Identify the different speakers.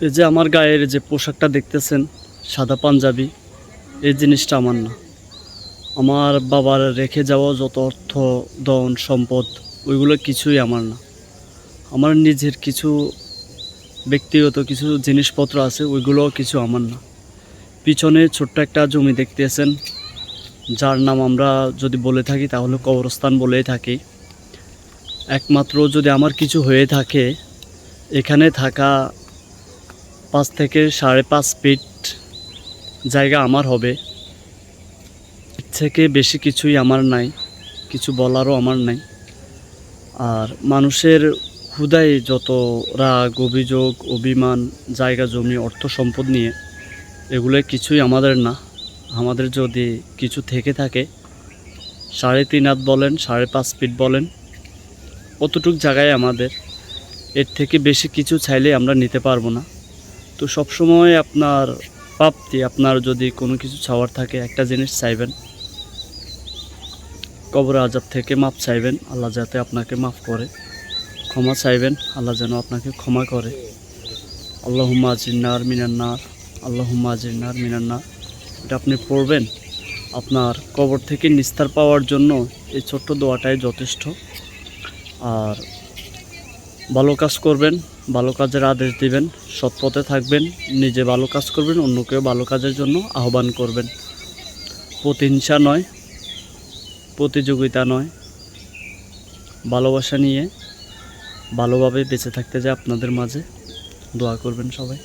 Speaker 1: এই যে আমার গায়ের যে পোশাকটা দেখতেছেন, সাদা পাঞ্জাবি, এই জিনিসটা আমার না। আমার বাবার রেখে যাওয়া যত অর্থ, ধন, সম্পদ, ওইগুলো কিছুই আমার না। আমার নিজের কিছু ব্যক্তিগত কিছু জিনিসপত্র আছে, ওইগুলোও কিছু আমার না। পিছনে ছোট্ট একটা জমি দেখতেছেন, যার নাম আমরা যদি বলে থাকি, তাহলে কবরস্থান বলেই থাকি। একমাত্র যদি আমার কিছু হয়ে থাকে, এখানে থাকা পাঁচ থেকে সাড়ে পাঁচ ফিট জায়গা আমার হবে। এর থেকে বেশি কিছুই আমার নাই, কিছু বলারও আমার নাই। আর মানুষের হুদায় যত রাগ, অভিযোগ, অভিমান, জায়গা, জমি, অর্থ, সম্পদ নিয়ে এগুলো কিছুই আমাদের না। আমাদের যদি কিছু থেকে থাকে, সাড়ে তিন হাত বলেন, সাড়ে পাঁচ ফিট বলেন, অতটুক জায়গায় আমাদের। এর থেকে বেশি কিছু চাইলে আমরা নিতে পারব না। তো সবসময় আপনার প্রাপ্তি, আপনার যদি কোনো কিছু চাওয়ার থাকে, একটা জিনিস চাইবেন। কবর আজাব থেকে মাপ চাইবেন, আল্লাহ যাতে আপনাকে মাফ করে। ক্ষমা চাইবেন, আল্লাহ যেন আপনাকে ক্ষমা করে। আল্লাহ আজিন্নার মিনান্নার আল্লাহ আজিন্নার মিনান্নার এটা আপনি পড়বেন। আপনার কবর থেকে নিস্তার পাওয়ার জন্য এই ছোট্ট দোয়াটাই যথেষ্ট। আর ভালো কাজ করবেন, ভালো কাজের আদেশ দিবেন, সৎ পথে থাকবেন, নিজে ভালো কাজ করবেন, অন্যকেও ভালো কাজের জন্য আহ্বান করবেন। প্রতিহিংসা নয়, প্রতিযোগিতা নয়। ভালোবাসা নিয়ে ভালোভাবে বেঁচে থাকতে যায় আপনাদের মাঝে দোয়া করবেন সবাই।